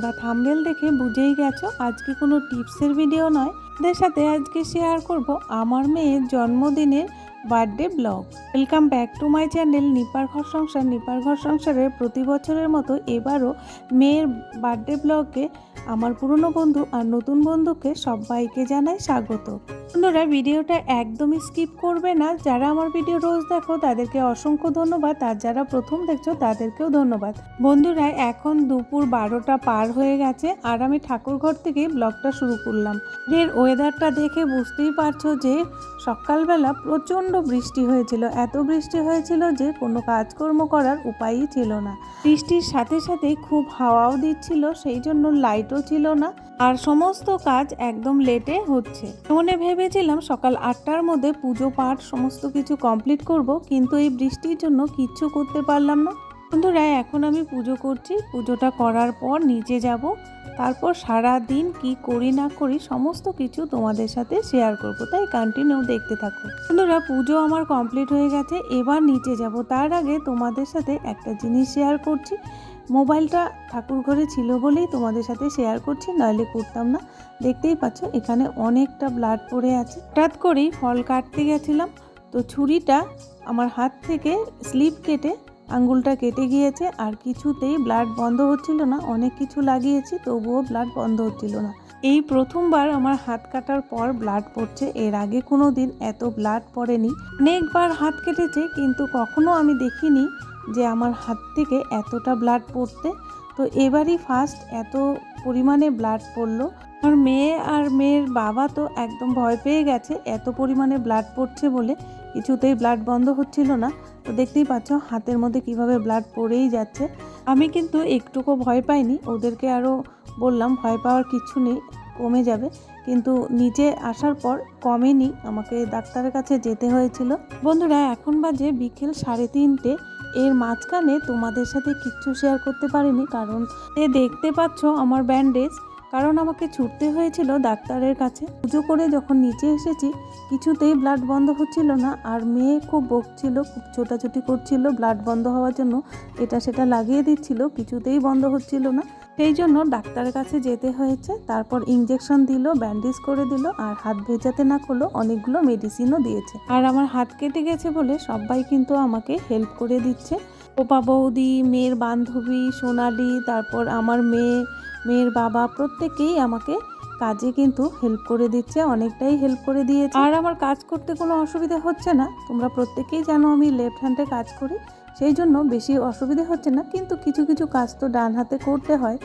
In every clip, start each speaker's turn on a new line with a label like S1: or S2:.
S1: তোমরা থাম্বেল দেখে বুঝেই গেছো, আজকে কোনো টিপসের ভিডিও নয়। তাদের সাথে আজকে শেয়ার করব আমার মেয়ের জন্মদিনের birthday blog welcome back to my channel নিপার ঘর সংসার। নিপার ঘর সংসারের প্রতি বছরের মতো এবারও মেয়ের বার্থডে ব্লগে আমার পুরনো বন্ধু আর নতুন বন্ধুকে সবাইকে জানাই স্বাগত। বন্ধুরা, ভিডিওটা একদমই স্কিপ করবে না। যারা আমার ভিডিও রোজ দেখো, তাদেরকে অসংখ্য ধন্যবাদ। আর যারা প্রথম দেখছ, তাদেরকেও ধন্যবাদ। বন্ধুরা, এখন দুপুর বারোটা পার হয়ে গেছে আর আমি ঠাকুরঘর থেকে ব্লগটা শুরু করলাম। এর ওয়েদারটা দেখে বুঝতেই পারছ যে সকালবেলা প্রচণ্ড বৃষ্টি হয়েছিল। এত বৃষ্টি হয়েছিল যে কোনো কাজকর্ম করার উপায়ই ছিল না। বৃষ্টির সাথে সাথে খুব হাওয়াও দিচ্ছিল, সেই জন্য লাইটও ছিল না আর সমস্ত কাজ একদম লেটে হচ্ছে। মনে ভেবেছিলাম সকাল আটটার মধ্যে পুজো পাঠ সমস্ত কিছু কমপ্লিট করব, কিন্তু এই বৃষ্টির জন্য কিচ্ছু করতে পারলাম না। বন্ধুরা, এখন আমি পুজো করছি। পুজোটা করার পর নিচে যাব। তারপর সারা দিন কি করি না করি সমস্ত কিছু তোমাদের সাথে শেয়ার করব। তাই কন্টিনিউ দেখতে থাকো। বন্ধুরা, পুজো আমার কমপ্লিট হয়ে গেছে। এবার নিচে যাব। তার আগে তোমাদের সাথে একটা জিনিস শেয়ার করছি। মোবাইলটা ঠাকুর ঘরে ছিল বলেই তোমাদের সাথে শেয়ার করছি নইলে করতাম না। দেখতেই পাচ্ছ, এখানে অনেকটা ব্লাড পড়ে আছে। হঠাৎ করেই ফল কাটতে গেছিলাম। তো ছুরিটা আমার হাত থেকে স্লিপ কেটে আঙ্গুলটা কেটে গিয়েছে আর কিছুতেই ব্লাড বন্ধ হচ্ছিল না, অনেক কিছু লাগিয়েছি, তবুও ব্লাড বন্ধ হচ্ছিল না। এই প্রথমবার আমার হাত কাটার পর ব্লাড পড়ছে, এর আগে কোনো দিন এত ব্লাড পড়েনি। অনেকবার হাত কেটেছে, কিন্তু কখনো আমি দেখিনি যে আমার হাত থেকে এতটা ব্লাড পড়তে। তো এবারই ফার্স্ট এত পরিমাণে ব্লাড পড়ল। আমার মেয়ে আর মেয়ের বাবা তো একদম ভয় পেয়ে গেছে, এত পরিমাণে ব্লাড পড়ছে বলে। কিছুতেই ব্লাড বন্ধ হচ্ছিল না। তো দেখতেই পাচ্ছ হাতের মধ্যে কীভাবে ব্লাড পড়েই যাচ্ছে। আমি কিন্তু একটুকু ভয় পাইনি, ওদেরকে আরও বললাম ভয় পাওয়ার কিছু নেই, কমে যাবে। কিন্তু নিচে আসার পর কমেনি, আমাকে ডাক্তারের কাছে যেতে হয়েছিল। বন্ধুরা, এখন বাজে বিকেল সাড়ে তিনটে। এর মাঝখানে তোমাদের সাথে কিচ্ছু শেয়ার করতে পারিনি, কারণ এ দেখতে পাচ্ছ আমার ব্যান্ডেজ কারণ আমাকে ছুটতে হয়েছিল ডাক্তারের কাছে। পুজো করে যখন নিচে এসেছি, কিছুতেই ব্লাড বন্ধ হচ্ছিল না। আর মেয়ে খুব বকছিল, খুব ছোটাছুটি করছিল ব্লাড বন্ধ হওয়ার জন্য। এটা সেটা লাগিয়ে দিচ্ছিল, কিছুতেই বন্ধ হচ্ছিল না। সেই জন্য ডাক্তারের কাছে যেতে হয়েছে, তারপর ইঞ্জেকশন দিল ব্যান্ডেজ করে দিল, আর হাত ভেজাতে না করল, অনেকগুলো মেডিসিনও দিয়েছে। আর আমার হাত কেটে গেছে বলে সবাই কিন্তু আমাকে হেল্প করে দিচ্ছে। ওপা বৌদি, মেয়ের বান্ধবী, সোনালি, তারপর আমার মেয়ে মেয়ের বাবা প্রত্যেকেই আমাকে কাজে কিন্তু হেল্প করে দিচ্ছে, অনেকটাই হেল্প করে দিয়েছে। আর আমার কাজ করতে কোনো অসুবিধা হচ্ছে না। তোমরা প্রত্যেকেই জানো আমি লেফট হ্যান্ডে কাজ করি, সেই জন্য বেশি অসুবিধা হচ্ছে না, কিন্তু কিছু কিছু কাজ তো ডান হাতে করতে হয়।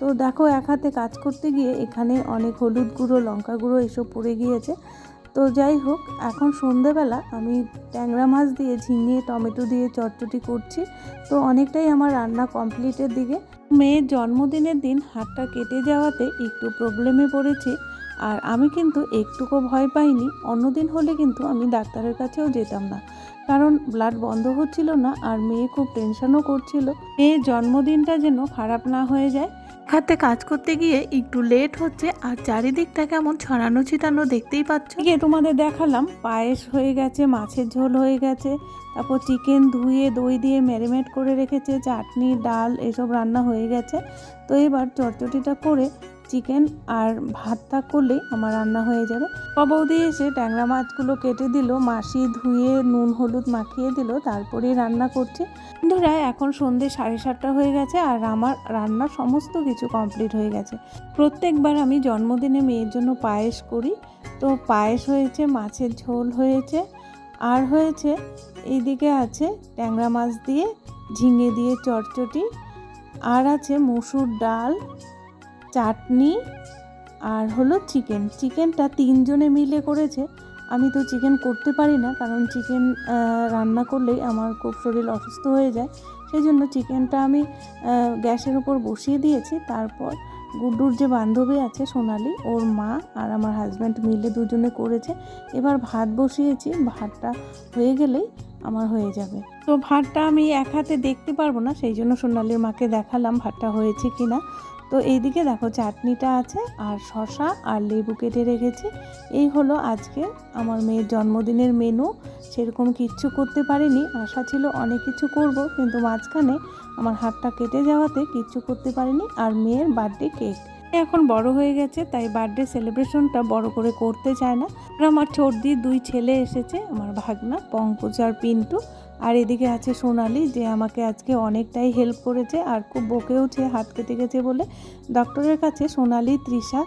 S1: তো দেখো, এক হাতে কাজ করতে গিয়ে এখানে অনেক হলুদ গুঁড়ো, লঙ্কা গুঁড়ো এসব পড়ে গিয়েছে। তো যাই হোক, এখন সন্ধেবেলা, আমি ট্যাংরা মাছ দিয়ে ঝিঙে, টমেটো দিয়ে চটচটি করছি। তো অনেকটাই আমার রান্না কমপ্লিটের দিকে। মেয়ের জন্মদিনের দিন হাতটা কেটে যাওয়াতে একটু প্রবলেমে পড়েছে। আর আমি কিন্তু একটুকু ভয় পাইনি, অন্যদিন হলে কিন্তু আমি ডাক্তারের কাছেও যেতাম না। কারণ ব্লাড বন্ধ হচ্ছিল না আর মেয়ে খুব টেনশনও করছিল। মেয়ের জন্মদিনটা যেন খারাপ না হয়ে যায় হাতে কাজ করতে গিয়ে একটু লেট হচ্ছে আর চারিদিকটা কেমন ছড়ানো ছিটানো দেখতেই পাচ্ছ। গিয়ে তোমাদের দেখালাম, পায়েস হয়ে গেছে, মাছের ঝোল হয়ে গেছে, তারপর চিকেন ধুয়ে, দই দিয়ে ম্যারিনেট করে রেখেছে, চাটনি, ডাল, এসব রান্না হয়ে গেছে। তো এবার চটচটিটা করে চিকেন আর ভাতটা করলেই আমার রান্না হয়ে যাবে। বৌদি এসে ট্যাংরা মাছগুলো কেটে দিল মাসি ধুয়ে নুন, হলুদ মাখিয়ে দিল তারপরেই রান্না করছে। বন্ধুরা, এখন সন্ধে সাড়ে সাতটা হয়ে গেছে আর আমার রান্নার সমস্ত কিছু কমপ্লিট হয়ে গেছে। প্রত্যেকবার আমি জন্মদিনে মেয়ের জন্য পায়েস করি। তো পায়েস হয়েছে, মাছের ঝোল হয়েছে, আর হয়েছে এইদিকে আছে ট্যাংরা মাছ দিয়ে ঝিঙে দিয়ে চটচটি, আর আছে মুসুর ডাল চাটনি আর হলো চিকেন চিকেনটা তিনজনে মিলে করেছে। আমি তো চিকেন করতে পারি না, কারণ চিকেন রান্না করলেই আমার খুব শরীর অসুস্থ হয়ে যায়। সেই জন্য চিকেনটা আমি গ্যাসের উপর বসিয়ে দিয়েছি। তারপর গুড্ডুর যে বান্ধবী আছে সোনালি, ওর মা আর আমার হাজব্যান্ড মিলে দুজনে করেছে। এবার ভাত বসিয়েছি। ভাতটা হয়ে গেলেই আমার হয়ে যাবে। তো ভাতটা আমি এক হাতে দেখতে পারব না, সেই জন্য সোনালির মাকে দেখালাম ভাতটা হয়েছে কিনা। তো তো এইদিকে দেখো চাটনিটা আছে আর শশা আর লেবু কেটে রেখেছি। এই হলো আজকে আমার মেয়ের জন্মদিনের মেনু সেরকম কিচ্ছু করতে পারিনি। আশা ছিল অনেক কিছু করব, কিন্তু মাঝখানে আমার হাতটা কেটে যাওয়াতে কিচ্ছু করতে পারিনি আর মেয়ের বার্থডে কেক এখন বড় হয়ে গেছে, তাই বার্থডে সেলিব্রেশনটা বড় করে করতে চায় না। আমার ছোট ছোটদির দুই ছেলে এসেছে, আমার ভাগনা, পঙ্কজ আর পিন্টু। আর এদিকে আছে সোনালি যে আমাকে আজকে অনেকটাই হেল্প করেছে আর খুব বকেওছে হাত কেটে গেছে বলে। ডক্টরের কাছে সোনালি, তৃষা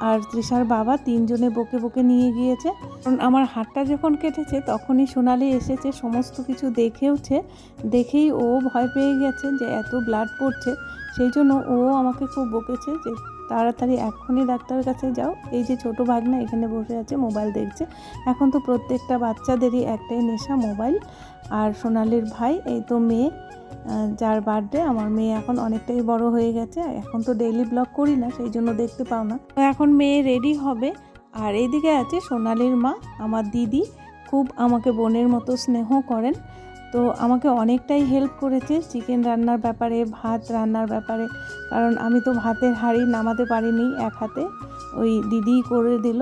S1: আর তৃষার বাবা তিনজনে বকে বকে নিয়ে গিয়েছে। কারণ আমার হাতটা যখন কেটেছে তখনই সোনালি এসেছে, সমস্ত কিছু দেখেওছে, দেখেই ও ভয় পেয়ে গেছে যে এত ব্লাড পড়ছে। সেই জন্য ও আমাকে খুব বকেছে যে তাড়াতাড়ি এক্ষুনি ডাক্তারের কাছে যাও। এই যে ছোট ভাগনা এখানে বসে আছে, মোবাইল দেখছে। এখন তো প্রত্যেকটা বাচ্চাদেরই একটাই নেশা, মোবাইল। আর সোনালির ভাই, এই তো মেয়ে যার বার্থডে আমার মেয়ে এখন অনেকটাই বড় হয়ে গেছে। এখন তো ডেইলি ব্লগ করি না, সেই জন্য দেখতে পাও না। তো এখন মেয়ে রেডি হবে। আর এইদিকে আছে সোনালির মা, আমার দিদি। খুব আমাকে বোনের মতো স্নেহ করেন। তো আমাকে অনেকটাই হেল্প করেছে চিকেন রান্নার ব্যাপারে, ভাত রান্নার ব্যাপারে। কারণ আমি তো ভাতের হাঁড়ি নামাতে পারিনি এক হাতে। ওই দিদি করে দিল,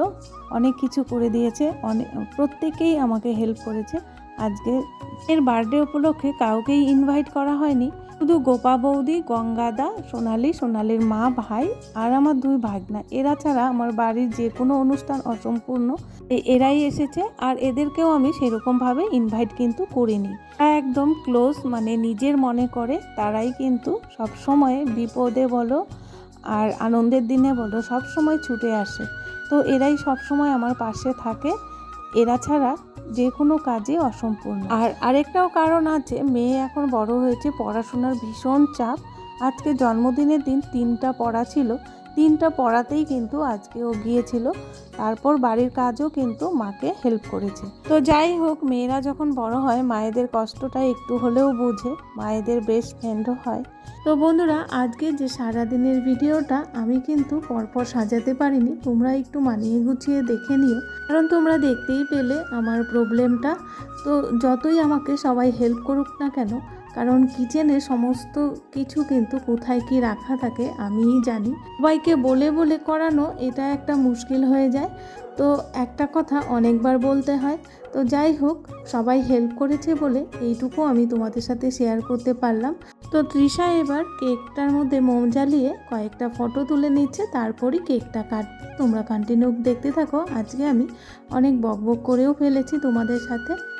S1: অনেক কিছু করে দিয়েছে অনেক প্রত্যেকেই আমাকে হেল্প করেছে। আজকে এর বার্থডে উপলক্ষে কাউকেই ইনভাইট করা হয়নি। শুধু গোপা বৌদি, গঙ্গাদা, সোনালি, সোনালির মা, ভাই আর আমার দুই ভাগনা। এরা ছাড়া আমার বাড়ির যে কোনো অনুষ্ঠান অসম্পূর্ণ। এরাই এসেছে আর এদেরকেও আমি সেরকমভাবে ইনভাইট কিন্তু করিনি। একদম ক্লোজ মানে নিজের মনে করে, তারাই কিন্তু সব সময় বিপদে বলো আর আনন্দের দিনে বলো সব সময় ছুটে আসে। তো এরাই সব সময় আমার পাশে থাকে। এরা ছাড়া যে কোনো কাজে অসম্পূর্ণ। আর আরেকটাও কারণ আছে, মেয়ে এখন বড় হয়েছে, পড়াশোনার ভীষণ চাপ। আজকে জন্মদিনের দিন তিনটা পড়া ছিল তিনটা পড়াতেই কিন্তু আজকে ও গিয়েছিল। তারপর বাড়ির কাজও কিন্তু মাকে হেল্প করেছে। তো যাই হোক, মেয়েরা যখন বড় হয়, মায়েদের কষ্টটা একটু হলেও বোঝে। মায়েদের বেস্ট ফ্রেন্ডও হয়। তো বন্ধুরা আজকে যে সারাদিনের ভিডিওটা আমি কিন্তু পরপর সাজাতে পারিনি। তোমরা একটু মানিয়ে গুছিয়ে দেখে নিও। কারণ তোমরা দেখতেই পেলে আমার প্রবলেমটা তো যতই আমাকে সবাই হেল্প করুক না কেন কারণ কিচেনে সমস্ত কিছু কিন্তু কোথায় কি রাখা থাকে আমিই জানি। সবাইকে বলে বলে করানো, এটা একটা মুশকিল হয়ে যায়। তো একটা কথা অনেকবার বলতে হয়। তো যাই হোক, সবাই হেল্প করেছে বলে এইটুকু আমি তোমাদের সাথে শেয়ার করতে পারলাম। তো তৃষা এবার কেকটার মধ্যে মোম জ্বালিয়ে কয়েকটা ফটো তুলে নিচ্ছে। তারপরই কেকটা কাট, তোমরা কন্টিনিউ দেখতে থাকো। আজকে আমি অনেক বক বক করেও ফেলেছি তোমাদের সাথে।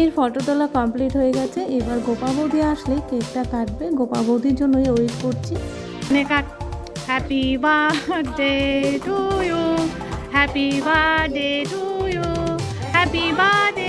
S1: এর ফটো তোলা কমপ্লিট হয়ে গেছে। এবার গোপা বৌদি আসলে কেকটা কাটবে। গোপা বৌদির জন্যই ওয়েট করছি।
S2: Happy birthday to you happy birthday to you happy birthday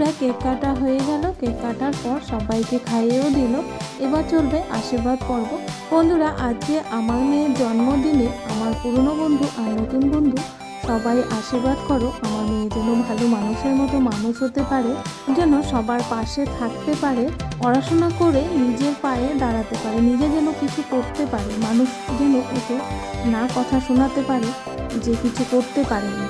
S1: বন্ধুরা, কেক কাটা হয়ে গেল। কেক কাটার পর সবাইকে খাইয়েও দিল। এবার চলবে আশীর্বাদ পর্ব। বন্ধুরা, আজকে আমার মেয়ের জন্মদিনে আমার পুরনো বন্ধু আর নতুন বন্ধু সবাই আশীর্বাদ করো। আমার মেয়ে যেন ভালো মানুষের মতো মানুষ হতে পারে, যেন সবার পাশে থাকতে পারে, পড়াশোনা করে নিজের পায়ে দাঁড়াতে পারে, নিজে যেন কিছু করতে পারে, মানুষ যেন ওকে না কথা শোনাতে পারে যে কিছু করতে পারেনি।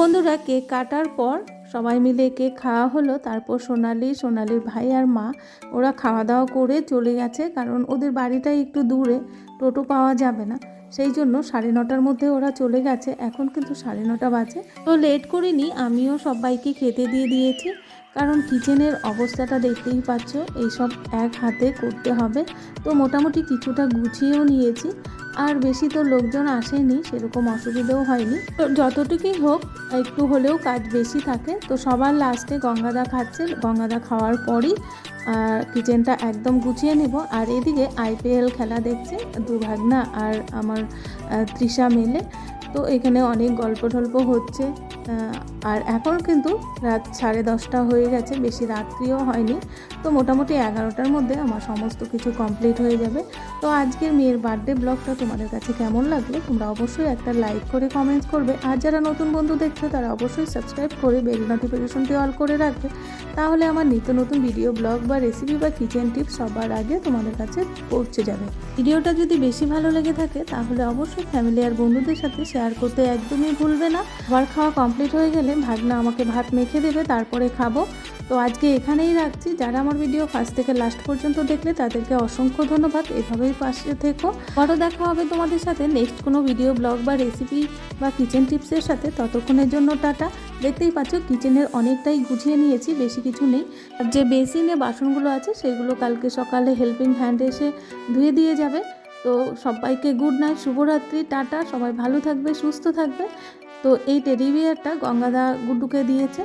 S1: বন্ধুরা কেক কাটার পর সবাই মিলে কেক খাওয়া হলো। তারপর সোনালি সোনালির ভাই আর মা, ওরা খাওয়া দাওয়া করে চলে গেছে কারণ ওদের বাড়িটাই একটু দূরে, টোটো পাওয়া যাবে না। সেই জন্য সাড়ে নটার মধ্যে ওরা চলে গেছে। এখন কিন্তু সাড়ে নটা বাজে। তো লেট করিনি, আমিও সবাইকে খেতে দিয়ে দিয়েছি। কারণ কিচেনের অবস্থাটা দেখতেই পাচ্ছ, এইসব এক হাতে করতে হবে। তো মোটামুটি কিছুটা গুছিয়েও নিয়েছি। আর বেশি তো লোকজন আসেনি, সেরকম অসুবিধেও হয়নি। তো যতটুকুই হোক, একটু হলেও কাজ বেশি থাকে। তো সবার লাস্টে গঙ্গাদা খাচ্ছে, গঙ্গাদা খাওয়ার পরই কিচেনটা একদম গুছিয়ে নেব। আর এদিকে আইপিএল খেলা দেখছে দু ভাগনা আর আমার তৃষা মিলে। তো এখানে অনেক গল্প টল্প হচ্ছে। আর এখন কিন্তু রাত সাড়ে দশটা হয়ে গেছে, বেশি রাত্রিও হয়নি। তো মোটামুটি এগারোটার মধ্যে আমার সমস্ত কিছু কমপ্লিট হয়ে যাবে। তো আজকের মেয়ের বার্থডে ব্লগটা তোমাদের কাছে কেমন লাগল? তোমরা অবশ্যই একটা লাইক করে কমেন্টস করবে। আর যারা নতুন বন্ধু দেখছ, তারা অবশ্যই সাবস্ক্রাইব করে বেল নোটিফিকেশনটি অল করে রাখবে। তাহলে আমার নিত্য নতুন ভিডিও ব্লগ বা রেসিপি বা কিচেন টিপস সবার আগে তোমাদের কাছে পৌঁছে যাবে। ভিডিওটা যদি বেশি ভালো লেগে থাকে, তাহলে অবশ্যই ফ্যামিলি আর বন্ধুদের সাথে শেয়ার করতে একদমই ভুলবে না। খাবার খাওয়া কমপ্লিট হয়ে গেলে ভাগনা আমাকে ভাত মেখে দেবে, তারপরে খাব। তো আজকে এখানেই রাখছি। যারা আমার ভিডিও ফার্স্ট থেকে লাস্ট পর্যন্ত দেখলে তাদেরকে অসংখ্য ধন্যবাদ। এভাবেই পাশে থেকো। বড় দেখা হবে তোমাদের সাথে নেক্সট কোনো ভিডিও ব্লগ বা রেসিপি বা কিচেন টিপসের সাথে। ততক্ষণের জন্য টাটা। দেখতেই পাচ্ছ কিচেনের অনেকটাই গুছিয়ে নিয়েছি, বেশি কিছু নেই। আর যে বেসিনে বাসনগুলো আছে, সেগুলো কালকে সকালে হেল্পিং হ্যান্ড এসে ধুয়ে দিয়ে যাবে। তো সবাইকে গুড নাইট শুভরাত্রি, টাটা। সবাই ভালো থাকবে, সুস্থ থাকবে। তো এই টেডি বিয়ারটা গঙ্গাদা গুড্ডুকে দিয়েছে।